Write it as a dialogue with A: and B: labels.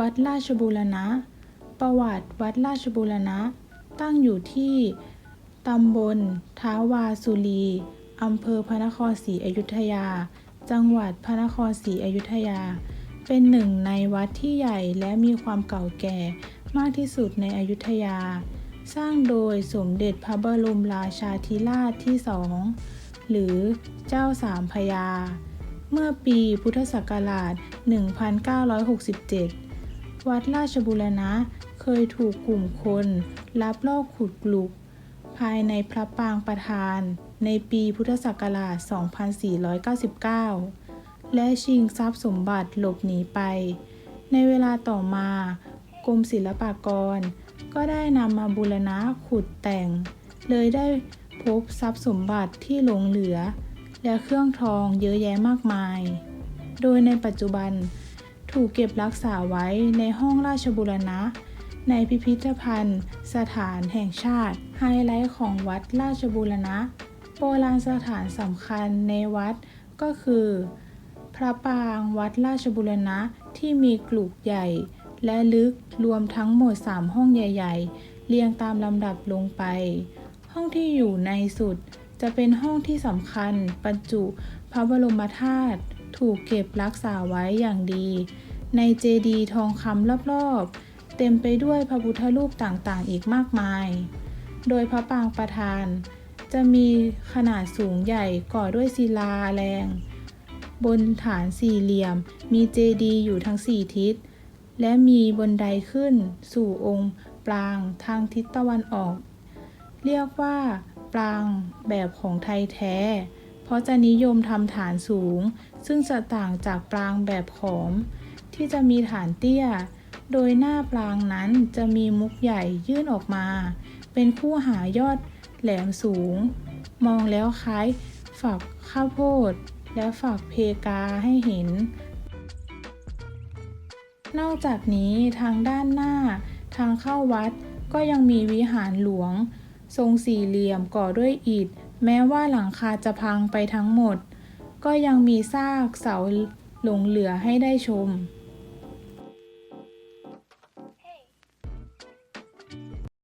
A: วัดราชบูรณะ ประวัติวัดราชบูรณะ ตั้งอยู่ที่ตำบลท้าวาสุรีอำเภอพระนครศรีอยุธยา จังหวัดพระนครศรีอยุธยา เป็นหนึ่งในวัดที่ใหญ่และมีความเก่าแก่มากที่สุดในอยุธยา สร้างโดยสมเด็จพระบรมราชาธิราชที่สองหรือเจ้าสามพยา เมื่อปีพุทธศักราช 1967 วัดราชบุรณะเคยถูกกลุ่มคนลับลอบขุดกลุก ภายในพระปรางประธาน ในปีพุทธศักราช 2499 และชิงทรัพย์สมบัติหลบหนีไป ในเวลาต่อมากรมศิลปากร ก็ได้นำมาบูรณะขุดแต่ง เลยได้พบทรัพย์สมบัติที่หลงเหลือ และเครื่องทองเยอะแยะมากมาย โดยในปัจจุบัน ถูกเก็บรักษาไว้ในห้องราชบุรณะ ในพิพิธภัณฑ์ สถานแห่งชาติ ไฮไลท์ของวัดราชบุรณะ โบราณสถานสำคัญในวัดก็คือ พระปรางวัดราชบุรณะที่มีกลุกใหญ่ และลึกรวมทั้งหมด 3 ห้องใหญ่ ๆ เรียงตามลำดับลงไป ห้องที่อยู่ในสุดจะเป็นห้องที่สำคัญบรรจุพระบรมธาตุ ถูกเก็บรักษาไว้อย่างดี ในเจดีทองคำรอบๆ เต็มไปด้วยพระพุทธรูปต่างๆ อีกมากมาย โดยพระปรางประธาน จะมีขนาดสูงใหญ่ก่อด้วยศิลาแรง บนฐานสี่เหลี่ยม มีเจดีอยู่ทั้งสี่ทิศ และมีบนไดขึ้นสู่องค์ปรางทางทิศตะวันออก เรียกว่า ปรางแบบของไทยแท้ ราะจะนิยมทำฐานสูง ซึ่งจะต่างจากปรางแบบขอม ที่จะมีฐานเตี้ย โดยหน้าปรางนั้นจะมีมุกใหญ่ยื่นออกมา เป็นคู่หายอดแหลมสูง มองแล้วคล้ายฝักข้าวโพด และฝักเพกาให้เห็น นอกจากนี้ทางด้านหน้าทางเข้าวัดก็ยังมีวิหารหลวง ทรงสี่เหลี่ยมก่อด้วยอิฐ แม้ว่าหลังคาจะพังไปทั้งหมด ก็ยังมีซากเสาหลงเหลือให้ได้ชม